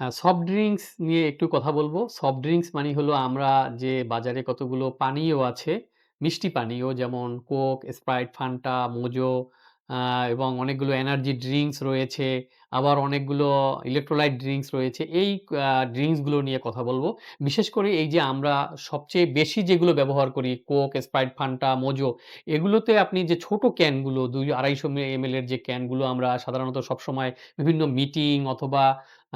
Soft drinks নিয়ে একটু কথা বলব। সফট ড্রিঙ্কস মানে হলো আমরা যে বাজারে কতগুলো পানীয় আছে, মিষ্টি পানীয় যেমন কোক, স্প্রাইট, ফান্টা, মোজো এবং অনেকগুলো এনার্জি ড্রিঙ্কস রয়েছে। আবার অনেকগুলো ইলেকট্রোলাইট ড্রিঙ্কস রয়েছে। এই ড্রিঙ্কসগুলো নিয়ে কথা বলব। বিশেষ করে এই যে আমরা সবচেয়ে বেশি যেগুলো ব্যবহার করি কোক, স্প্রাইট, ফান্টা, মোজো এগুলোতে আপনি যে ছোট ক্যানগুলো ২-২৫০ মে এমএল এর যে ক্যানগুলো আমরা সাধারণত সবসময় বিভিন্ন মিটিং অথবা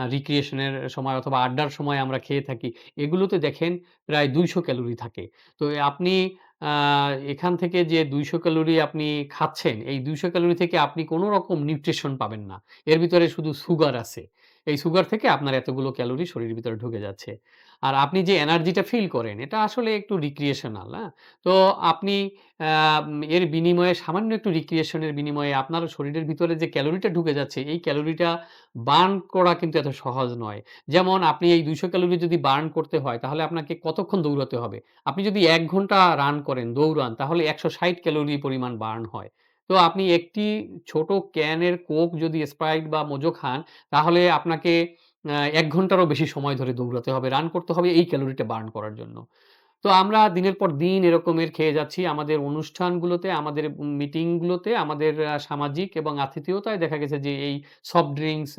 রিক্রিয়েশনের সময় অথবা আড্ডার সময় আমরা খেয়ে থাকি। এগুলোতে দেখেন প্রায় ২০০ ক্যালোরি থাকে। তো আপনি এখান থেকে যে ২০০ ক্যালোরি আপনি খাচ্ছেন, এই ২০০ ক্যালোরি থেকে আপনি কোনো রকম নিউট্রিশন পাবেন না। এর ভিতরে শুধু সুগার আছে। এই সুগার থেকে আপনার এতগুলো ক্যালোরি শরীরের ভিতরে ঢুকে যাচ্ছে। আর আপনি যে এনার্জিটা ফিল করেন এটা আসলে একটু রিক্রিয়েশনাল, হ্যাঁ? তো আপনি এর বিনিময়ে সামান্য একটু রিক্রিয়েশনের বিনিময়ে আপনার শরীরের ভিতরে যে ক্যালোরিটা ঢুকে যাচ্ছে, এই ক্যালোরিটা বার্ন করা কিন্তু এত সহজ নয়। যেমন আপনি এই ২০০ ক্যালোরি যদি বার্ন করতে হয় তাহলে আপনাকে কতক্ষণ দৌড়াতে হবে? আপনি যদি এক ঘণ্টা রান করেন, দৌড়ান তাহলে ১৬০ ক্যালোরি পরিমাণ বার্ন হয়। তো আপনি একটি ছোট ক্যানের কোক যদি স্প্রাইট বা মোজো খান তাহলে আপনাকে এক ঘন্টারও বেশি সময় ধরে দৌড়াতে হবে, রান করতে হবে এই ক্যালোরিটা বার্ন করার জন্য। তো আমরা দিনের পর দিন এরকমের খেয়ে যাচ্ছি। আমাদের অনুষ্ঠানগুলোতে, আমাদের মিটিংগুলোতে আমাদের সামাজিক এবং আতিথেয়তায় দেখা গেছে যে এই সফট ড্রিঙ্কস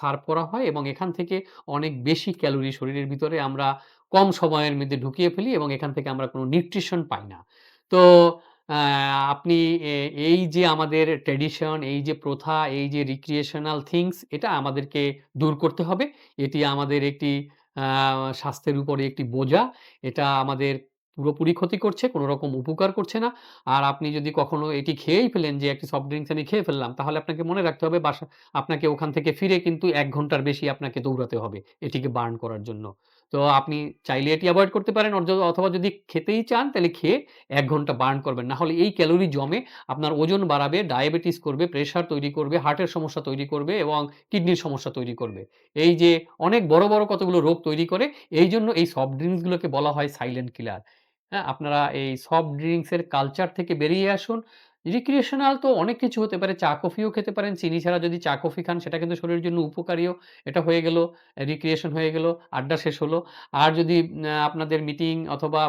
সার্ভ করা হয় এবং এখান থেকে অনেক বেশি ক্যালোরি শরীরের ভিতরে আমরা কম সময়ের মধ্যে ঢুকিয়ে ফেলি এবং এখান থেকে আমরা কোনো নিউট্রিশন পাই না। তো আপনি এই যে আমাদের ট্র্যাডিশন, এই যে প্রথা, এই যে রিক্রিয়েশনাল থিংস এটা আমাদেরকে দূর করতে হবে। এটি আমাদের একটি স্বাস্থ্যের উপরে একটি বোঝা। এটা আমাদের পুরোপুরি ক্ষতি করছে, কোন রকম উপকার করছে না। আর আপনি যদি কখনো এটি খেয়েই ফেলেন যে একটি সফট ড্রিঙ্কস আমি খেয়ে ফেললাম, তাহলে আপনাকে মনে রাখতে হবে বাসা আপনাকে ওখান থেকে ফিরে কিন্তু এক ঘণ্টার বেশি আপনাকে দৌড়াতে হবে এটিকে বার্ন করার জন্য। তো আপনি চাইলে এটি অ্যাভয়েড করতে পারেন অথবা যদি খেতেই চান তাহলে খেয়ে এক ঘণ্টা বার্ন করবেন। না হলে এই ক্যালোরি জমে আপনার ওজন বাড়াবে, ডায়াবেটিস করবে, প্রেশার তৈরি করবে, হার্টের সমস্যা তৈরি করবে এবং কিডনির সমস্যা তৈরি করবে। এই যে অনেক বড়, বড় কতগুলো রোগ তৈরি করে এই জন্য এই সফট ড্রিঙ্কসগুলোকে বলা হয় সাইলেন্ট কিলার। হ্যাঁ? আপনারা এই সফট ড্রিঙ্কসের কালচার থেকে বেরিয়ে আসুন। রিক্রিয়েশনাল তো অনেক কিছু হতে পারে। চা কফিও খেতে পারেন। চিনি ছাড়া যদি চা কফি খান সেটা কিন্তু শরীরের জন্য উপকারীও। এটা হয়ে গেল, রিক্রিয়েশন হয়ে গেল, আড্ডা শেষ হলো। আর যদি আপনাদের মিটিং অথবা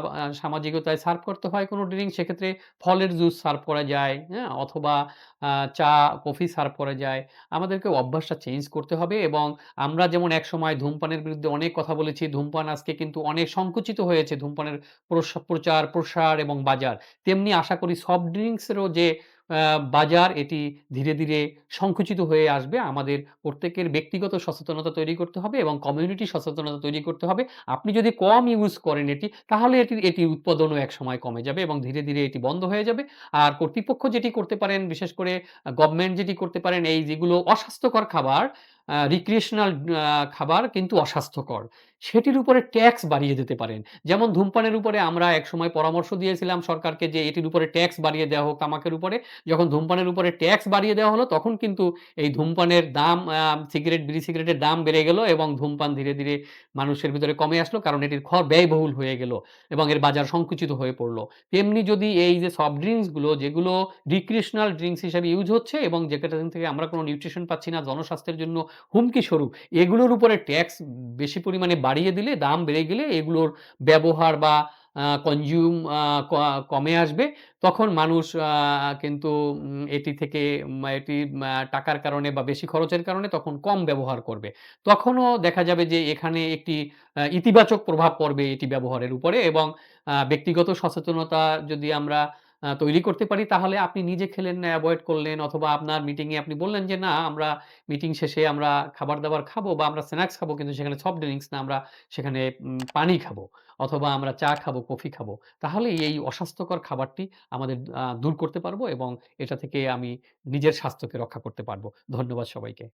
সামাজিকতায় সার্ভ করতে হয় কোনো ড্রিংকস সেক্ষেত্রে ফলের জুস সার্ভ করা যায়, হ্যাঁ? অথবা চা, কফি সার্ভ করা যায়। আমাদেরকে অভ্যাসটা চেঞ্জ করতে হবে এবং আমরা যেমন এক সময় ধূমপানের বিরুদ্ধে অনেক কথা বলেছি, ধূমপান আজকে কিন্তু অনেক সংকুচিত হয়েছে ধূমপানের প্রচার, প্রসার এবং বাজার। তেমনি আশা করি সফট ড্রিংকস এরও যে বাজার এটি ধীরে, ধীরে সংকুচিত হয়ে আসবে। আমাদের প্রত্যেকের ব্যক্তিগত সচেতনতা তৈরি করতে হবে এবং কমিউনিটি সচেতনতা তৈরি করতে হবে। আপনি যদি কম ইউজ করেন এটি তাহলে এটির এটির উৎপাদনও একসময় কমে যাবে এবং ধীরে, ধীরে এটি বন্ধ হয়ে যাবে। আর কর্তৃপক্ষ যেটি করতে পারেন বিশেষ করে গভর্নমেন্ট যেটি করতে পারেন এই যেগুলো অস্বাস্থ্যকর খাবার, রিক্রিয়েশনাল খাবার কিন্তু অস্বাস্থ্যকর। সেটির উপরে ট্যাক্স বাড়িয়ে দিতে পারেন। যেমন ধূমপানের উপরে আমরা একসময় পরামর্শ দিয়েছিলাম সরকারকে যে এটির উপরে ট্যাক্স বাড়িয়ে দেওয়া হোক তামাকের উপরে। যখন ধূমপানের উপরে ট্যাক্স বাড়িয়ে দেওয়া হলো তখন কিন্তু এই ধূমপানের দাম সিগারেট, বিড়ি সিগারেটের দাম বেড়ে গেল এবং ধূমপান ধীরে, ধীরে মানুষের ভিতরে কমে আসলো। কারণ এটির খর ব্যয়বহুল হয়ে গেল এবং এর বাজার সংকুচিত হয়ে পড়ল। তেমনি যদি এই যে সফট ড্রিঙ্কসগুলো যেগুলো রিক্রিয়েশনাল ড্রিঙ্কস হিসাবে ইউজ হচ্ছে এবং যেটার থেকে আমরা কোনো নিউট্রিশন পাচ্ছি না, জনস্বাস্থ্যের জন্য হুমকি স্বরূপ। এগুলোর উপরে ট্যাক্স বেশি পরিমাণে বাড়িয়ে দিলে, দাম বেড়ে গেলে এগুলোর ব্যবহার বা কনজিউম কমে আসবে। তখন মানুষ কিন্তু এটি থেকে এটি টাকার কারণে বা বেশি খরচের কারণে তখন কম ব্যবহার করবে। তখনও দেখা যাবে যে এখানে একটি ইতিবাচক প্রভাব পড়বে এটি ব্যবহারের উপরে এবং ব্যক্তিগত সচেতনতা যদি আমরা তৈরি করতে পারি তাহলে আপনি নিজে খেলেন না, এভয়েড করলেন অথবা আপনার মিটিংয়ে আপনি বললেন যে, "না আমরা মিটিং শেষে আমরা খাবার-দাবার খাব বা আমরা স্ন্যাক্স খাব কিন্তু সেখানে সফট ড্রিংকস না আমরা সেখানে পানি খাব অথবা আমরা চা খাব, কফি খাব।" তাহলে এই অস্বাস্থ্যকর খাবারটি আমাদের দূর করতে পারব এবং এটা থেকে আমি নিজের স্বাস্থ্যকে রক্ষা করতে পারব। ধন্যবাদ সবাইকে।